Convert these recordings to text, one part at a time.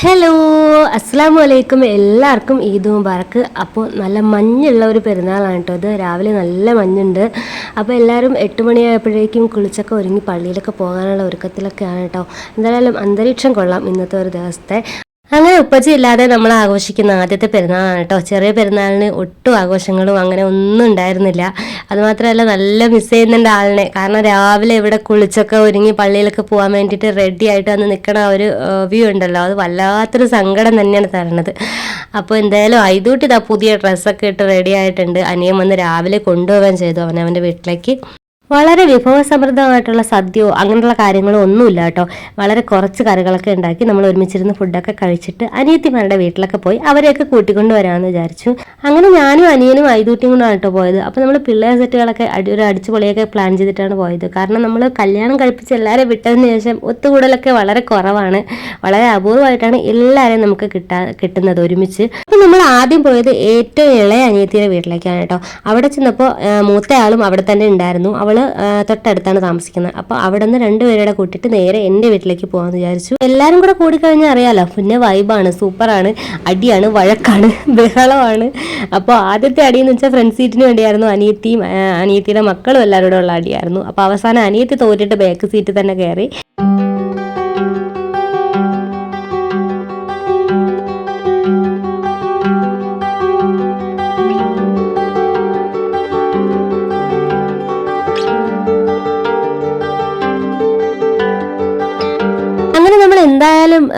Hello അസ്സാം വലൈക്കും എല്ലാവർക്കും ഈദ് മുബാറക്ക്. അപ്പോൾ നല്ല മഞ്ഞുള്ള ഒരു പെരുന്നാളാണ് കേട്ടോ ഇത്. രാവിലെ നല്ല മഞ്ഞുണ്ട്. അപ്പോൾ എല്ലാവരും എട്ട് മണിയായപ്പോഴേക്കും കുളിച്ചൊക്കെ ഒരുങ്ങി പള്ളിയിലൊക്കെ പോകാനുള്ള ഒരുക്കത്തിലൊക്കെയാണ് കേട്ടോ. എന്തായാലും അന്തരീക്ഷം കൊള്ളാം ഇന്നത്തെ ഒരു ദിവസത്തെ. അങ്ങനെ ഉപ്പച്ചി ഇല്ലാതെ നമ്മൾ ആഘോഷിക്കുന്ന ആദ്യത്തെ പെരുന്നാളാണ് കേട്ടോ. ചെറിയ പെരുന്നാളിന് ഒട്ടും ആഘോഷങ്ങളും അങ്ങനെ ഒന്നും ഉണ്ടായിരുന്നില്ല. അതുമാത്രമല്ല നല്ല മിസ് ചെയ്യുന്നുണ്ട് ആളിനെ. കാരണം രാവിലെ ഇവിടെ കുളിച്ചൊക്കെ ഒരുങ്ങി പള്ളിയിലൊക്കെ പോകാൻ വേണ്ടിയിട്ട് റെഡി ആയിട്ട് വന്ന് നിൽക്കണ ഒരു വ്യൂ ഉണ്ടല്ലോ. അത് വല്ലാത്തൊരു സങ്കടം തന്നെയാണ് തരണത്. അപ്പോൾ എന്തായാലും ഐതൂട്ടി ഇതാ പുതിയ ഡ്രസ്സൊക്കെ ഇട്ട് റെഡി ആയിട്ടുണ്ട്. അനിയൻ വന്ന് രാവിലെ കൊണ്ടുപോകാൻ ചെയ്തു അവൻ വീട്ടിലേക്ക്. വളരെ വിഭവസമൃദ്ധമായിട്ടുള്ള സദ്യയോ അങ്ങനെയുള്ള കാര്യങ്ങളോ ഒന്നുമില്ല കേട്ടോ. വളരെ കുറച്ച് കറികളൊക്കെ ഉണ്ടാക്കി നമ്മൾ ഒരുമിച്ചിരുന്ന് ഫുഡൊക്കെ കഴിച്ചിട്ട് അനിയത്തിമാരുടെ വീട്ടിലൊക്കെ പോയി അവരെയൊക്കെ കൂട്ടിക്കൊണ്ട് വരാമെന്ന് വിചാരിച്ചു. അങ്ങനെ ഞാനും അനിയനും ഐതൂട്ടിയും കൊണ്ടാണ് കേട്ടോ പോയത്. അപ്പോൾ നമ്മൾ പിള്ളേർ സെറ്റുകളൊക്കെ ഒരു അടിച്ചുപൊളിയൊക്കെ പ്ലാൻ ചെയ്തിട്ടാണ് പോയത്. കാരണം നമ്മൾ കല്യാണം കഴിപ്പിച്ച് എല്ലാവരും വിട്ടതിന് ശേഷം ഒത്തുകൂടലൊക്കെ വളരെ കുറവാണ്. വളരെ അപൂർവമായിട്ടാണ് എല്ലാവരെയും നമുക്ക് കിട്ടാ കിട്ടുന്നത് ഒരുമിച്ച്. അപ്പോൾ നമ്മൾ ആദ്യം പോയത് ഏറ്റവും ഇളയ അനിയത്തിയുടെ വീട്ടിലേക്കാണ് കേട്ടോ. അവിടെ ചെന്നപ്പോൾ മൂത്തയാളും അവിടെ തന്നെ ഉണ്ടായിരുന്നു. അവൾ തൊട്ടടുത്താണ് താമസിക്കുന്നത്. അപ്പോൾ അവിടെ നിന്ന് രണ്ടുപേരുടെ കൂട്ടിയിട്ട് നേരെ എന്റെ വീട്ടിലേക്ക് പോകാമെന്ന് വിചാരിച്ചു. എല്ലാവരും കൂടെ കൂടിക്കഴിഞ്ഞാൽ അറിയാലോ പിന്നെ വൈബാണ് സൂപ്പറാണ് അടിയാണ് വഴക്കാണ് ബഹളമാണ്. അപ്പോൾ ആദ്യത്തെ അടി എന്ന് വെച്ചാൽ ഫ്രണ്ട് സീറ്റിന് വേണ്ടിയായിരുന്നു അനിയത്തിയും അനിയത്തിയുടെ മക്കളും എല്ലാവരോടും ഉള്ള അടിയായിരുന്നു. അപ്പോൾ അവസാനം അനിയത്തി തോറ്റിട്ട് ബാക്ക് സീറ്റ് തന്നെ കയറി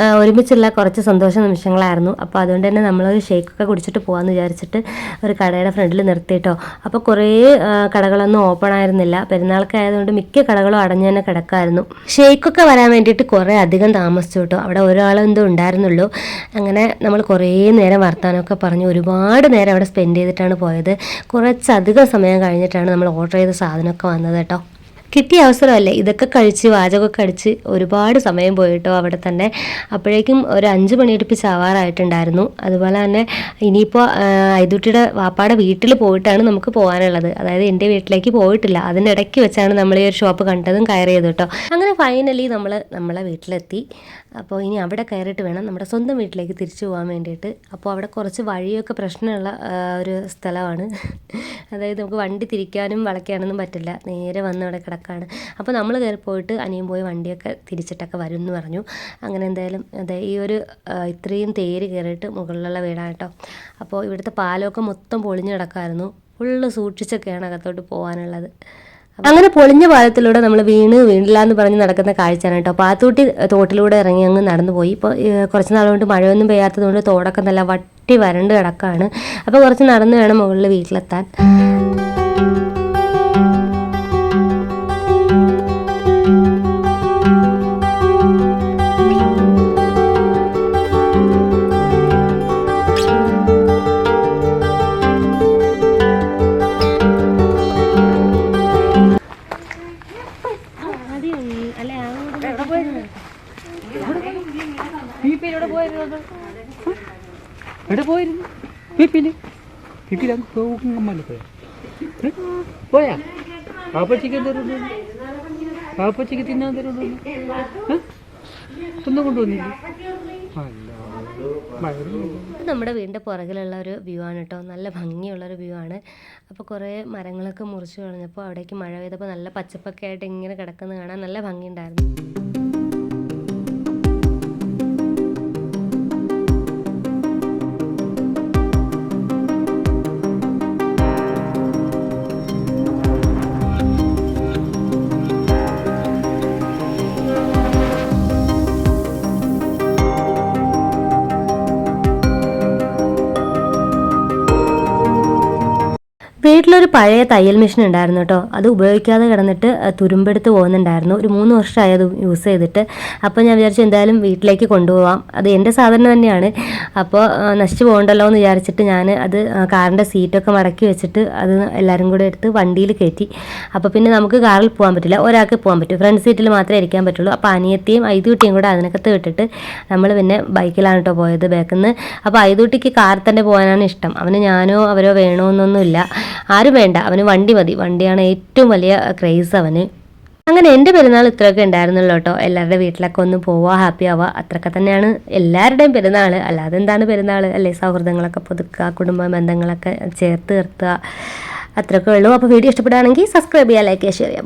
ആ, ഒരുമിച്ചുള്ള കുറച്ച് സന്തോഷ നിമിഷങ്ങളായിരുന്നു. അപ്പോൾ അതുകൊണ്ട് തന്നെ നമ്മളൊരു ഷേക്കൊക്കെ കുടിച്ചിട്ട് പോകാമെന്ന് വിചാരിച്ചിട്ട് ഒരു കടയുടെ ഫ്രണ്ടിൽ നിർത്തിയിട്ടോ. അപ്പോൾ കുറേ കടകളൊന്നും ഓപ്പൺ ആയിരുന്നില്ല. പെരുന്നാൾക്ക് ആയതുകൊണ്ട് മിക്ക കടകളും അടഞ്ഞു തന്നെ കിടക്കായിരുന്നു ഷേക്കൊക്കെ വരാൻ വേണ്ടിയിട്ട് കുറേ അധികം താമസിച്ചു കേട്ടോ. അവിടെ ഒരാളെന്തോ ഉണ്ടായിരുന്നുള്ളൂ. അങ്ങനെ നമ്മൾ കുറേ നേരം വർത്താനമൊക്കെ പറഞ്ഞ്. ഒരുപാട് നേരം അവിടെ സ്പെൻഡ് ചെയ്തിട്ടാണ് പോയത്. കുറച്ചധികം സമയം കഴിഞ്ഞിട്ടാണ് നമ്മൾ ഓർഡർ ചെയ്ത സാധനമൊക്കെ വന്നത് കേട്ടോ. കിട്ടിയ അവസരമല്ലേ? ഇതൊക്കെ കഴിച്ച് വാചകമൊക്കെ അടിച്ച് ഒരുപാട് സമയം പോയിട്ടോ അവിടെ തന്നെ. അപ്പോഴേക്കും ഒരു അഞ്ച് മണിയടുപ്പിച്ച് ആവാറായിട്ടുണ്ടായിരുന്നു അതുപോലെ തന്നെ ഇനിയിപ്പോൾ ഐതുട്ടിയുടെ വാപ്പാടെ വീട്ടിൽ പോയിട്ടാണ് നമുക്ക് പോകാനുള്ളത്. അതായത് എന്റെ വീട്ടിലേക്ക് പോയിട്ടില്ല. അതിനിടയ്ക്ക് വെച്ചാണ് നമ്മൾ ഈ ഒരു ഷോപ്പ് കണ്ടതും കയറിയത് കേട്ടോ. അങ്ങനെ ഫൈനലി നമ്മൾ നമ്മളെ വീട്ടിലെത്തി. അപ്പോൾ ഇനി അവിടെ കയറിയിട്ട് വേണം നമ്മുടെ സ്വന്തം വീട്ടിലേക്ക് തിരിച്ചു പോകാൻ വേണ്ടിയിട്ട്. അപ്പോൾ അവിടെ കുറച്ച് വഴിയൊക്കെ പ്രശ്നമുള്ള ഒരു സ്ഥലമാണ്. അതായത് നമുക്ക് വണ്ടി തിരിക്കാനും വളയ്ക്കാനൊന്നും പറ്റില്ല. നേരെ വന്ന് അവിടെ കിടക്കാണ് അപ്പോൾ നമ്മൾ കയറി പോയിട്ട് അനിയൻ പോയി വണ്ടിയൊക്കെ തിരിച്ചിട്ടൊക്കെ വരും എന്ന് പറഞ്ഞു. അങ്ങനെ എന്തായാലും അതെ ഈ ഒരു ഇത്രയും തേര് കയറിയിട്ട് മുകളിലുള്ള വീടാണ് കേട്ടോ അപ്പോൾ ഇവിടുത്തെ പാലമൊക്കെ മൊത്തം പൊളിഞ്ഞു കിടക്കായിരുന്നു. ഫുള്ള് സൂക്ഷിച്ചൊക്കെയാണ് അകത്തോട്ട് പോകാനുള്ളത്. അങ്ങനെ പൊളിഞ്ഞ പാലത്തിലൂടെ നമ്മൾ വീണ് വീണില്ല എന്ന് പറഞ്ഞ് നടക്കുന്ന കാഴ്ചയാണ് കേട്ടോ. പാത്തൂട്ടി തോട്ടിലൂടെ ഇറങ്ങി അങ്ങ് നടന്നു പോയി. ഇപ്പോൾ കുറച്ച് നാളുകൊണ്ട് മഴയൊന്നും പെയ്യാത്തത് കൊണ്ട് തോടൊക്കെ നല്ല വട്ടി വരണ്ട് കിടക്കാണ്. അപ്പോൾ കുറച്ച് നടന്നു വേണം മുകളിൽ വീട്ടിലെത്താൻ. എവിടെ പോയിരുന്നു? പിപ്പിൽ. പിപ്പിൽ അങ്ങ് പോയാ? പോയാ പാപ്പച്ചിക്ക് എന്തരുള്ളൂ പാപ്പച്ചിക്ക് തിന്നാൻ തരുള്ളൂ ഒന്നും കൊണ്ടുവന്നില്ല? നമ്മുടെ വീടിന്റെ പുറകിലുള്ള ഒരു വ്യൂ ആണ് കേട്ടോ. നല്ല ഭംഗിയുള്ളൊരു വ്യൂ ആണ്. അപ്പോൾ കുറേ മരങ്ങളൊക്കെ മുറിച്ച് കളഞ്ഞപ്പോൾ അവിടേക്ക് മഴ പെയ്തപ്പോൾ നല്ല പച്ചപ്പൊക്കെ ആയിട്ട് ഇങ്ങനെ കിടക്കുന്നത് കാണാൻ നല്ല ഭംഗിയുണ്ടായിരുന്നു. വീട്ടിലൊരു പഴയ തയ്യൽ മെഷീൻ ഉണ്ടായിരുന്നു കേട്ടോ. അത് ഉപയോഗിക്കാതെ കിടന്നിട്ട് തുരുമ്പെടുത്ത് പോകുന്നുണ്ടായിരുന്നു. ഒരു മൂന്ന് വർഷമായി അത് യൂസ് ചെയ്തിട്ട്. അപ്പോൾ ഞാൻ വിചാരിച്ചു എന്തായാലും വീട്ടിലേക്ക് കൊണ്ടുപോകാം അത് എന്റെ സാധനം തന്നെയാണ്. അപ്പോൾ നശിച്ചു പോകണ്ടല്ലോ എന്ന് വിചാരിച്ചിട്ട് ഞാൻ അത് കാറിന്റെ സീറ്റൊക്കെ മടക്കി വെച്ചിട്ട് അത് എല്ലാവരും കൂടെ എടുത്ത് വണ്ടിയിൽ കയറ്റി. അപ്പോൾ പിന്നെ നമുക്ക് കാറിൽ പോകാൻ പറ്റില്ല. ഒരാൾക്ക് പോകാൻ പറ്റും. ഫ്രണ്ട് സീറ്റിൽ മാത്രമേ ഇരിക്കാൻ പറ്റുള്ളൂ. അപ്പോൾ അനിയത്തിയും ഐതുകുട്ടിയും കൂടെ അതിനകത്ത് വിട്ടിട്ട് നമ്മൾ പിന്നെ ബൈക്കിലാണ് കേട്ടോ പോയത് ബാക്കിൽ നിന്ന്. അപ്പോൾ ഐതുകുട്ടിക്ക് കാർ തന്നെ പോകാനാണ് ഇഷ്ടം. അവന് ഞാനോ അവരോ വേണോ എന്നൊന്നുമില്ല. ആരും വേണ്ട. അവന് വണ്ടി മതി. വണ്ടിയാണ് ഏറ്റവും വലിയ ക്രേസ് അവന്. അങ്ങനെ എന്റെ പെരുന്നാൾ ഇത്രയൊക്കെ ഉണ്ടായിരുന്നുള്ളൂ കേട്ടോ. എല്ലാവരുടെ വീട്ടിലൊക്കെ ഒന്ന് പോവുക ഹാപ്പി ആവുക അത്രയൊക്കെ തന്നെയാണ് എല്ലാവരുടെയും പെരുന്നാൾ അല്ലാതെ എന്താണ് പെരുന്നാൾ അല്ലേ? സൗഹൃദങ്ങളൊക്കെ പുതുക്കുക കുടുംബ ബന്ധങ്ങളൊക്കെ ചേർത്ത് നിർത്തുക. അത്രയൊക്കെ ഉള്ളൂ. അപ്പോൾ വീഡിയോ ഇഷ്ടപ്പെടുകയാണെങ്കിൽ സബ്സ്ക്രൈബ് ചെയ്യുക ലൈക്ക് ചെയ്യുക ബൈ